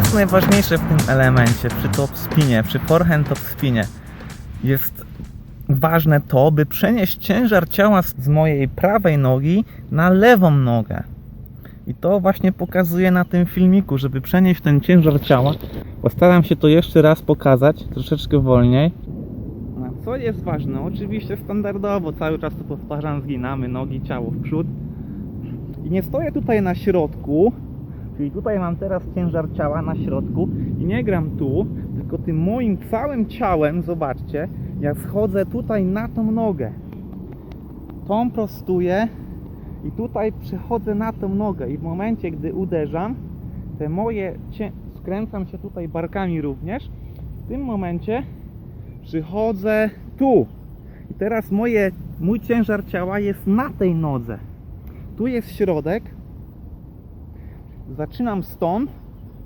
jest najważniejsze w tym elemencie, przy top spinie, przy forehand top spinie? Jest ważne to, by przenieść ciężar ciała z mojej prawej nogi na lewą nogę. I to właśnie pokazuję na tym filmiku, żeby przenieść ten ciężar ciała. Postaram się to jeszcze raz pokazać, troszeczkę wolniej. A co jest ważne? Oczywiście standardowo, cały czas to powtarzam, zginamy nogi, ciało w przód. I nie stoję tutaj na środku, czyli tutaj mam teraz ciężar ciała na środku i nie gram tu, tylko tym moim całym ciałem, zobaczcie, ja schodzę tutaj na tą nogę. Tą prostuję i tutaj przechodzę na tą nogę i w momencie, gdy uderzam, te moje, skręcam się tutaj barkami również, w tym momencie przychodzę tu. I teraz moje, mój ciężar ciała jest na tej nodze. Tu jest środek. Zaczynam stąd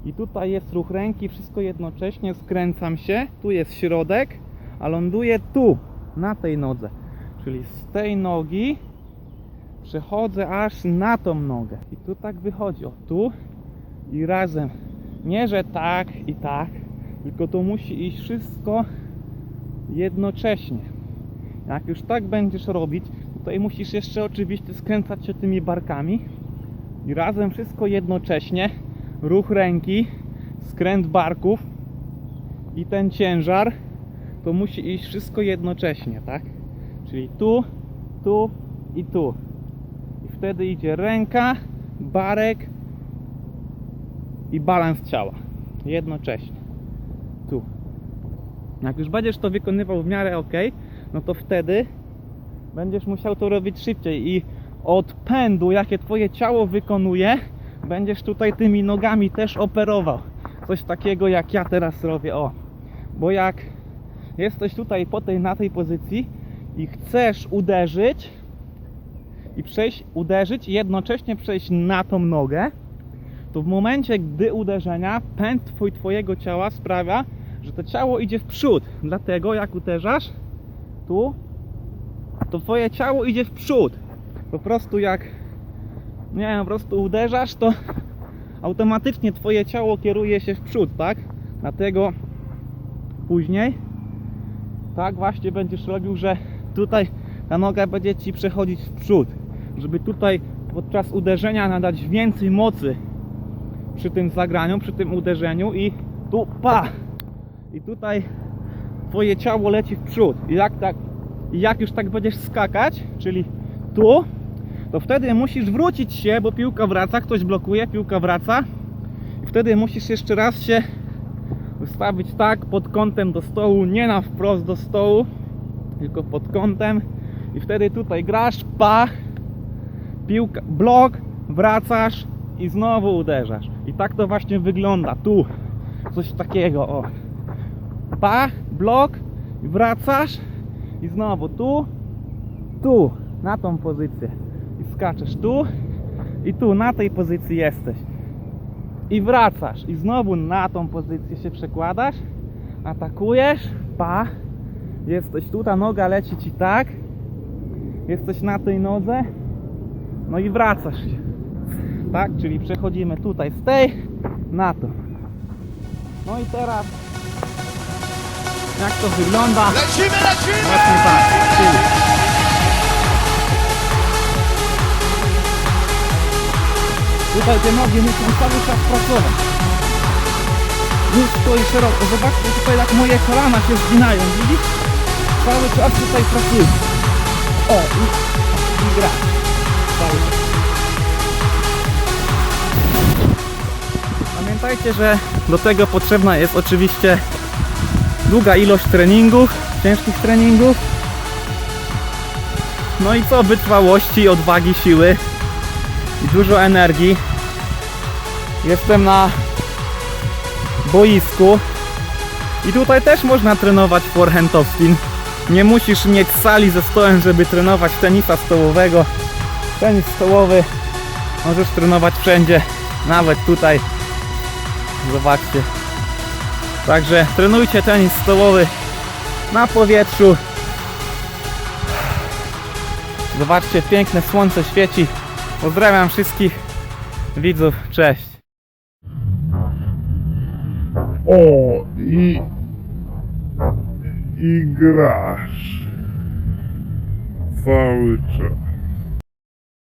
i tutaj jest ruch ręki, wszystko jednocześnie skręcam się. Tu jest środek, a ląduję tu, na tej nodze. Czyli z tej nogi przechodzę aż na tą nogę. I tu tak wychodzi. O tu i razem. Nie, że tak i tak, tylko to musi iść wszystko jednocześnie. Jak już tak będziesz robić, tutaj musisz jeszcze oczywiście skręcać się tymi barkami i razem wszystko jednocześnie. Ruch ręki, skręt barków i ten ciężar to musi iść wszystko jednocześnie, tak? Czyli tu, tu i tu. I wtedy idzie ręka, barek i balans ciała. Jednocześnie. Tu. Jak już będziesz to wykonywał w miarę ok, no to wtedy będziesz musiał to robić szybciej i od pędu, jakie twoje ciało wykonuje, będziesz tutaj tymi nogami też operował. Coś takiego jak ja teraz robię, o. Bo jak jesteś tutaj po tej, na tej pozycji i chcesz uderzyć i przejść, uderzyć i jednocześnie przejść na tą nogę, to w momencie, gdy uderzenia, pęd twój, twojego ciała sprawia, że to ciało idzie w przód. Dlatego jak uderzasz tu, to twoje ciało idzie w przód. Po prostu jak nie wiem, po prostu uderzasz, to automatycznie twoje ciało kieruje się w przód, tak? Dlatego później tak właśnie będziesz robił, że tutaj ta noga będzie ci przechodzić w przód, żeby tutaj podczas uderzenia nadać więcej mocy przy tym zagraniu, przy tym uderzeniu i tu pa! I tutaj twoje ciało leci w przód. I jak tak jak już tak będziesz skakać, czyli tu, to wtedy musisz wrócić się, bo piłka wraca, ktoś blokuje, piłka wraca. I wtedy musisz jeszcze raz się ustawić tak pod kątem do stołu, nie na wprost do stołu, tylko pod kątem. I wtedy tutaj grasz, pach, piłka, blok, wracasz i znowu uderzasz. I tak to właśnie wygląda. Tu coś takiego, o. Pach, blok, wracasz i znowu tu, tu, na tą pozycję. I skaczesz tu i tu, na tej pozycji jesteś. I wracasz i znowu na tą pozycję się przekładasz, atakujesz, pa, jesteś tu, ta noga leci ci tak, jesteś na tej nodze, no i wracasz się. Tak, czyli przechodzimy tutaj z tej na to. No i teraz jak to wygląda? Lecimy, lecimy! Właśnie tak. Tutaj te nogi muszą cały czas pracować. Nie stoi szeroko. Zobaczcie tutaj jak moje kolana się zginają, widzisz? Cały czas tutaj pracuję. O, i, i gra. Cały czas. Pamiętajcie, że do tego potrzebna jest oczywiście długa ilość treningów, ciężkich treningów. No i co? Wytrwałości, odwagi, siły dużo energii. Jestem na boisku i tutaj też można trenować forehand top spin. Nie musisz mieć sali ze stołem, żeby trenować tenisa stołowego. Tenis stołowy możesz trenować wszędzie, nawet tutaj. Zobaczcie. Także trenujcie tenis stołowy na powietrzu. Zobaczcie, piękne słońce świeci. Pozdrawiam wszystkich widzów. Cześć. O, i... I grasz. Cały czas.